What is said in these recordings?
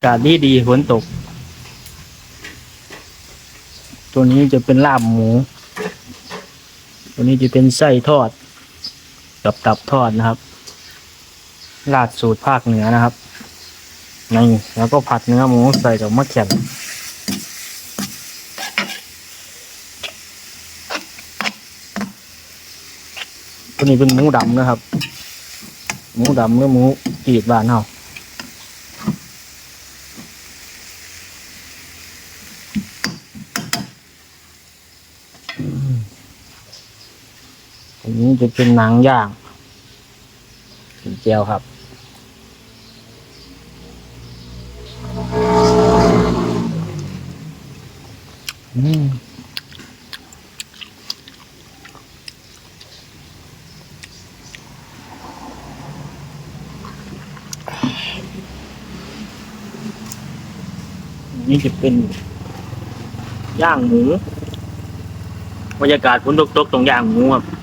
อากาศดีดีฝนตก ตัวนี้จะเป็นลาบหมู ตัวนี้จะเป็นไส้ทอด กับตับทอดนะครับลาดสูตรภาคเหนือนะครับนี่แล้วก็ผัดเนื้อหมูใส่กับมะเขือตัวนี้เป็นหมูดำนะครับ หมูดำหรือหมูกรีดบ้านเฮา อันนี้จะเป็นหนังย่างเป็นเจียวครับอืมนี่จะเป็นย่างหมูบรรยากาศฝนตกๆตรงย่างหมูครับ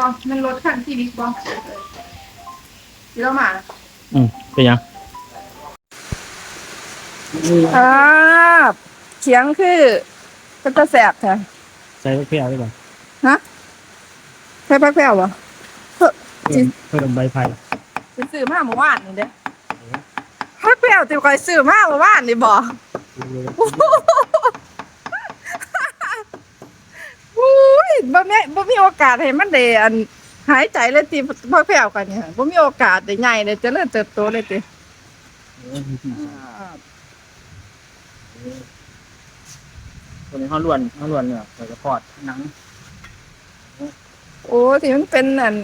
บอมันรถคันที่บิ๊กบอเดี๋ยวมาอืมเป็นยังอ่าเสียงคือเป็นตะแสบแท้ใส่เพี้ยวได้ป่ะฮะใช่พักแพ้วบ่เพิ่นเพิ่มเพิ่มใบไผ่สิซื้อมาเมื่อวานนี่เด้พักแพ้วติวก่อยซื้อมาเมื่อวานนี่บ่อุ้ย บ่มีบ่มีโอกาสให้มันได้อันหายใจเลยติพักแพ้วกันเนี่ยบ่มีโอกาสได้ใหญ่ได้เจริญเติบโตเลยติตัวนี้ห้าล้วนห้าล้วนเนี่ยเราจะทอดหนัง โอ้ที่มันเป็นอัน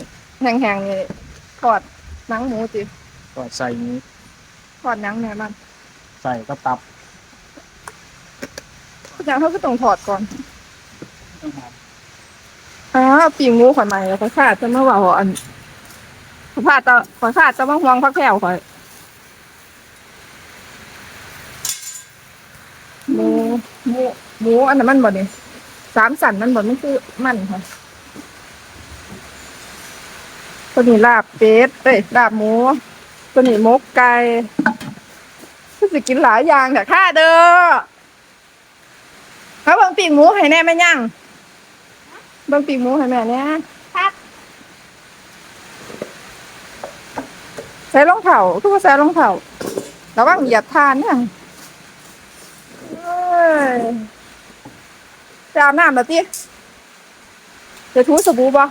แห้งๆนี่ทอดหนังหมูติทอดใส่นี้ทอดหนังแหน่มันใส่กระตับทุกอย่างเขาก็ต้องถอดก่อนต้องหอม อ่าปีงูข่อยใหม่แล้วข่อยขาดจะมาว่าอันข่อยขาดจะข่อยขาดจะมาห่วงพักแผ่วข่อยหมูหมูหมูอันนั้นมันบ่นี่ยสามสันมันบ่มันคือมันค่ะตัวนี้ลาบเป็ดเอ้ยลาบหมูตัวนี้มกไก่คือสิกินหลายอย่างแต่ค่าเด้อเขาเบิ่งปีกหมูให้แน่แม่ย่ง เบิ่งปีกหมูให้แม่เนี่ยครับใส่รองเท้าทุกคนใส่รองเท้าระวังเหยียบทานเนี่ยเอ้ยจะอาบน้ำแล้วติจะถูสบู่บ่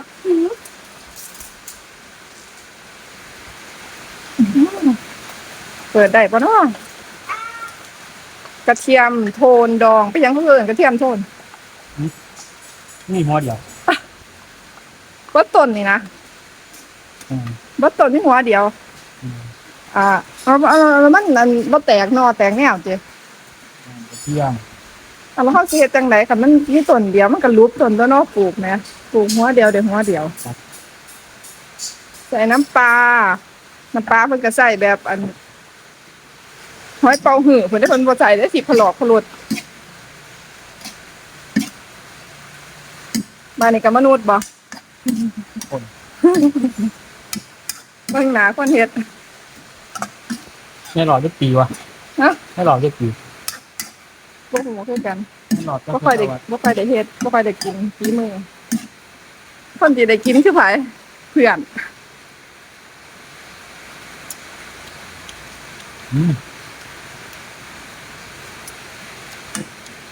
เปิดได้ปะเนาะกระเทียมโทนดองไปยังเขาเอื่นกระเทียมโทน นี่หัวเดียวบัดต้นนี่นะอืมบัดต้นที่หัวเดียว อืมอ่าเอาเอาเอามันอันบ่แตกหนอแตกแนวจิกระเทียมเอาแล้วเฮาสิเฮ็ดจังไดคันมันมีต้นเดียวมันก็รูปต้นตัวเนาะปลูกแหมปลูกหัวเดียวเดี๋ยวหัวเดียวใส่น้ำปลาน้ำปลาเพิ่นก็ใส่แบบอันหอยเป่าหื้อเพิ่นได้เพิ่นบ่ใส่ได้สิพะหลอกพะหลุด บ้านนี้ก็มนุษย์บ่คนเบิ่งหน้าคนเฮ็ดไม่หลอดจะปีวะฮะไม่หลอดจะปีบ่ฮู้คือกันไม่หลอดก็บ่ค่อยได้บ่ค่อยได้เฮ็ดบ่ค่อยได้กินฝีมือ คนที่ได้กินคือไผเพื่อนอืม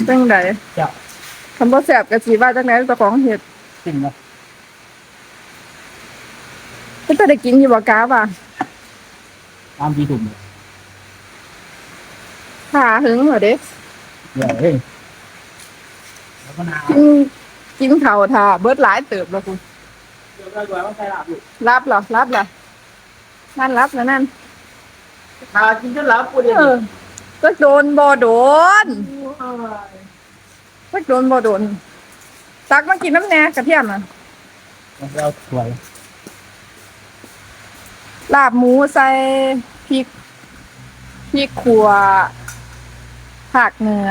จังไดจะ คำบ่แซ่บก็สิว่าจังไดเจ้าของเฮ็ดจริงนะเพิ่นจะได้กินอยู่บ่กาว่าตามที่ถูกเลยขาหึงเหรอเด้เดี๋ยวเฮ้ยแล้วก็นากินกินข้าวท่าเบิดหลายเติบแล้วคุณเดี๋ยวเราดูว่าใส่ลาบอยู่รับเหรอรับเหรอนั่นรับแล้วนั่นทากินจนลาบปวดเลยเออก็โดนบ่โดน ก็โดนบ่โดน ตักมากินน้ำแหน่กระเทียมอะเราสวยลาบหมูใส่พริกพริกขัวผักเหนือ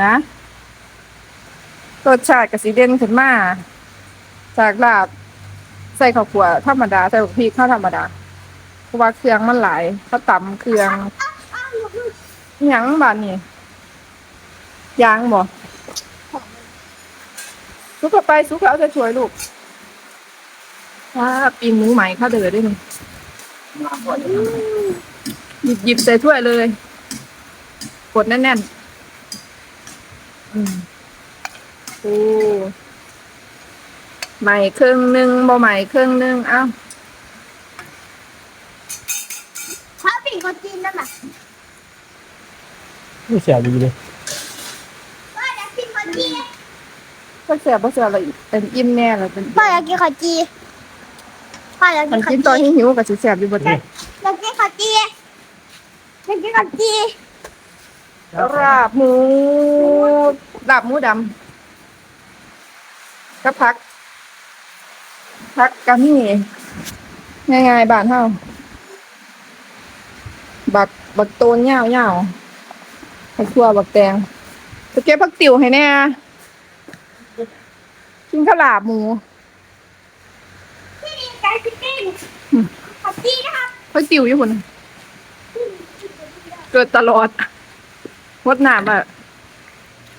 รสชาติกสิเด่นขึ้นมาจากลาบใส่ข้าวขัวธรรมดาใส่พริกข้าวธรรมดาราะว่าเครื่องมันหลายเขาตำเครื่องหยังบานนี่ยางบ่ ซุกเข้าไปซุกเอาจะช่วยลูกว้าปีนหมูใหม่เข้าเดือด้วยนี่หยิบหยิบใส่ถ้วยเลย กดแน่นๆอืมโอ้ใหม่ครึ่งหนึ่งบ่ใหม่ครึ่งหนึ่งเอ้าเขาเป็นคนจีนนั่นแหละไม่เสียดีเลยพ่ออยากกินคนจีน ก็เสียบ่เสียอะไรเป็นอิ่มแน่เลยเป็นพ่ออยากกินคนจีนพ่ออยากมักินนคกินนตอนจีนหิวๆกับสิแสบอยู่บนนี้อยากกินคนจีนอยากกินคนจีนราบหมูลาบหมูดำก็พักพักกะมี่ง่ายๆบ้านเฮาบักบักโตนยาวๆผักทั่วบักแตงจะเก็บผักติ๋วให้แน่ กินข้าวหลาบหมูพี่ดีใจพี่กินคนจีนนะครับผักติ๋วอยู่คนเกิดตลอดวดน้ำอะ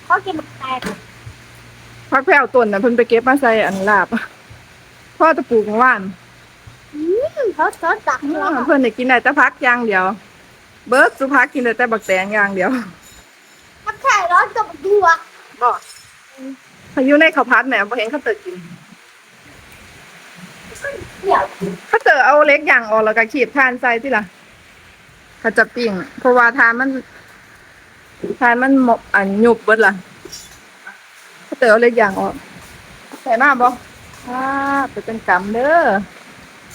เขากินหมกแตกพักแผ่วต้นน่ะเพิ่นไปเก็บมาใส่อันลาบพ่อตะปลูกเมื่อวานอืมเขาซดตักหัวเพิ่นได้กินได้แต่พักอย่างเดียว เบิร์ดสุพักกินได้แต่บักแตงอย่างเดียวมันแค่ร้อนกับตัวบ่ พายุในข้าวพัดแหมบ่เห็นเขาเติดกินเดี๋ยวเขาเติดเอาเล็กอย่างออกแล้วก็ขีดทานใส่ที่ล่ะเขาจะปิ้งเพราะว่าทานมัน ทานมันหมกอันหยุบเบิดล่ะเขาเติดเอาเล็กอย่างออกใส่มาบ่อ่าไปเป็นกำเด้อ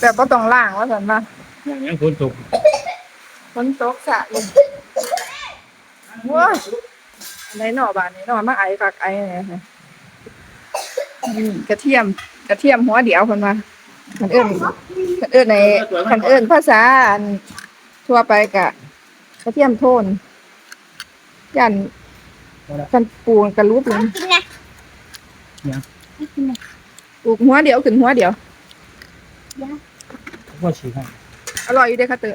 แบบบ่ต้องล้างว่าซั่นว่าอย่างนี้คนตกฝนตกสะเลยว้าในหน่อบานนี้หน่อมาไอคักไอเนี่ย ค่ะนี่กระเทียม กระเทียมหัวเดียวคนมาคันเอิ้นคันเอิ้นในคันเอิ้นภาษาอันทั่วไปกะกระเทียมโทนยันกันปลูกกันรูปเลยกินไงปลูกหัวเดียวขึ้นหัวเดียวว่าฉีกให้อร่อยอยู่เด้อค่ะเตอ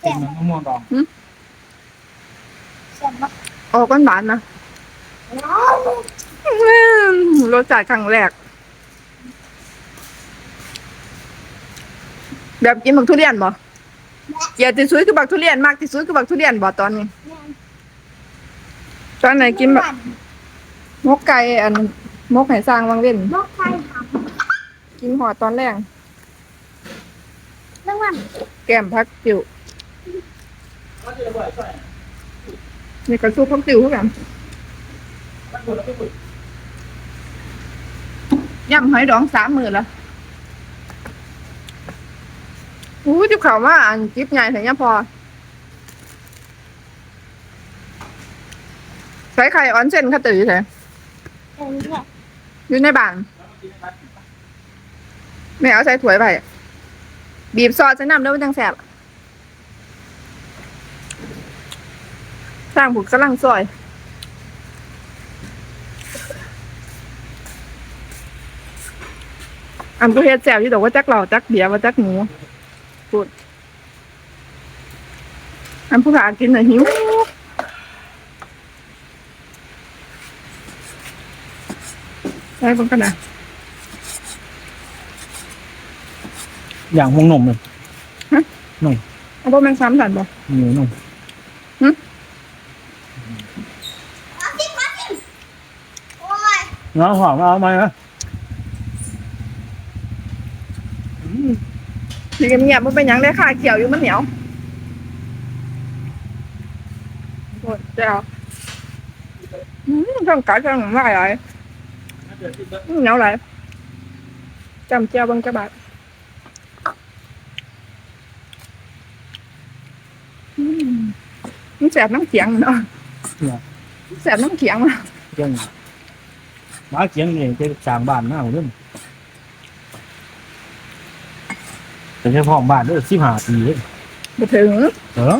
เป็นมะม่วงดองเสียบมากออกหวานๆนะอืม รสชาติครั้งแรก แบบกินบักทุเรียนบ่เกลียดที่สุดคือบักทุเรียนมากที่สุดคือบักทุเรียนบ่ตอนนี้ ตอนไหนกินแบบมกไก่อันมกไห่สร้างวังเว้นมอกไข่หกินหอดตอนแรกำเรื่องมันแก้มพักจิ๋วนี่กระซุปพักจิ๋วคือกัน ย่ำหอยดองสามหมื่นละอู้จิบข่าวว่าอันจิบใหญ่ถึงยังพอใช้ไข่ออนเซนข้าตื่นใช่เออเนี่ยอยู่ในบ้านแม่เอาใส่ถ้วยไป บีบซอสใส่น้ำแล้วมันจังแสบสร้างผูกกำลังซอย อันก็เฮ็ดแสบอยู่ดอกว่าจักเหล่าจักเบียร์ว่าจักหมูพูดอันผู้ขากินน่ะหิวได้เบิ่งกันนะอย่างมงนมเลยเอาบ่แม่งซ้ำสันบ่หมูนมเอากินมากินโอ้ยเนาะหอมเอาไหมนะ สิเงียบๆมันเป็นหยังได้ค่าเกี่ยวอยู่มันเหนียวโอ้ยเจ้าอืมช่างกัดช่างหลายหลายอืมเหนียวหลายจำเจียวเบังจะบาดอืมมันแสบน้ำเขียงเนาะแสบน้ำเขียงเนาะเจียงหมาเจียงนี่จะสร้างบ้านหน้าของเรื่อง แต่แค่พ่อบ้านเด้อสิบห้าปีเมาถึงเออ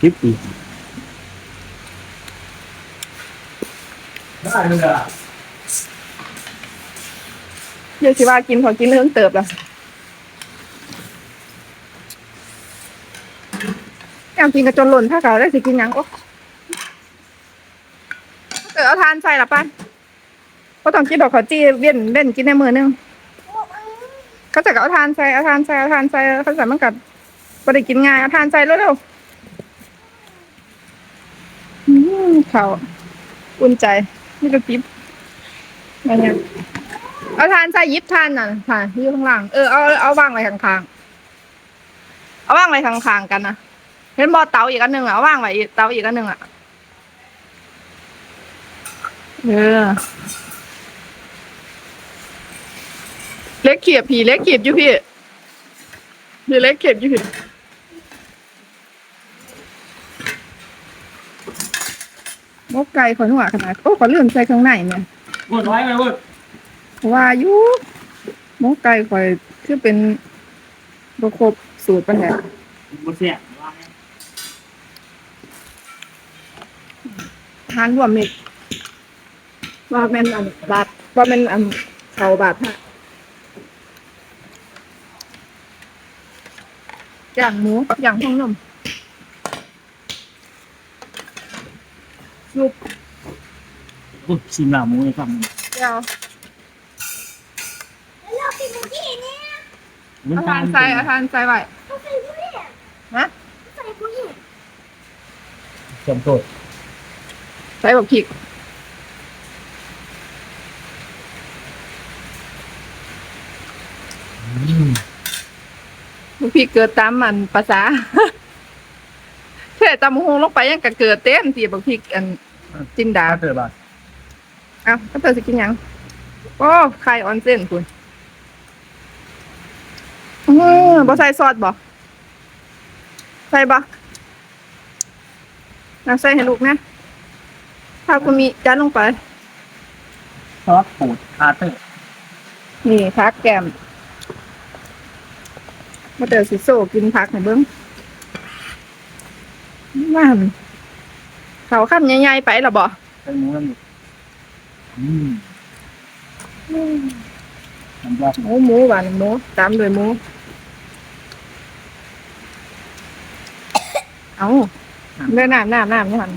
สิบปีได้เลยอะเดี๋ยวสิว่ากินขอกินเรื่องเติบละอยากกินกระจนหล่นถ้าเก่าได้สิกินยังก็เติบเอาทานใส่ละไป้าก็ต้องกินดอกขอจีเว่นเว่นกินในมือนึง เขาจะก็เอาทานใส่เอาทานใส่เอาทานใส่เขาใส่มันกับ่ได้กินง่ายเอาทานใส่เร็วๆเขาอุ่นใจนี่ก็ปิ๊บอะไรเนี่ยเอาทานใส่ยิบทานน่ะค่ะอยู่ข้างล่างเออเอาเอาวางไว้ข้างๆเอาวางไว้ข้างๆกันนะเห็นบอเตาอีกอันหนึ่งอะเอาวางไว้เตาอีกอันหนึ่งอะเออ เล็กเขียบผีเล็กเขียบอยู่พี่พี่เล็กเขียบอยู่พี่หมกไก่ขอหัวขนาดโอ้ขอลืมใส่ข้างในเนี่ยกดไว้ไหมกดว่าอยู่หมกไก่ข่อยคือเป็นบครบสูตรปัญหาบดเสียทานรวมมิตรว่าแม่นอันบาทว่าแม่นอันเขาบาทฮะ อย่างหมูอย่างห้องนมซุปกดชิมลาบหมูเลยครับเดียวแล้วกินเมื่อกี้เนี่ยเอาทานใส่เอาทานใส่ไว้เขาใส่กูเนี่ยฮะใส่กูเนี่ยเติมโทษใส่แบบพริก พริกเกิดตามมันภาษาแค่ตำหงลงไปยังกะเกิดเต็มที่บักพริกอันจินดาเติมบ้างเอ้าก็เธอสิกินหยังโอ้ไข่ออนเส้นคุณเออบ่ใส่ซอสบ่ใส่บ่น่าใส่ให้ลูกนะถ้าคุณมีจานลงไปซอสปูดคาเตอร์นี่พักแกม มาเตอสิโซกินผักให้เบิ้งว่านเขาข้ามใหญ่ๆไปหรอบ่เป็นหมูนั่นอยู่อืมน้ำยาหมูหมูหวานหมูตามด้วยหมู เอาเนื้อน้ำน้ำน้ำนี่มัน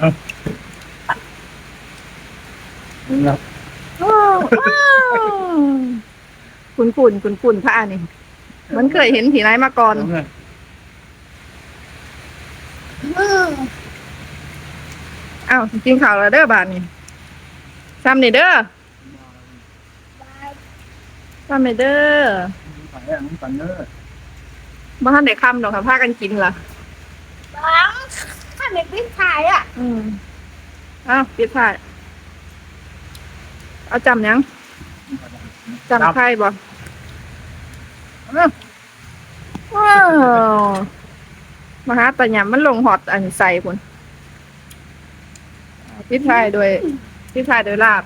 ครับอ้าวอ้าว คุณคุณคุณคุณพระนี่มันเคยเห็นผีร้ายมาก่อน อ้าวกินข้าวแล้วเด้อบานนี่ซ้ำนี่เด้อซ้ำนี่เด้อใส่อันนี้ก่อนเนอะบ่ทันได้คำดอกค่ะพากันกินล่ะบังถ้าไม่ปิ้งถ่ายอะ อืมอ้าวปิดท้ายเอาจำยัง จำใครบ่อ้าวว้าวมาหาตะหยำมันลงหอดอันใส่พุ่นปิดท้ายด้วยปิดท้ายด้วยลาบ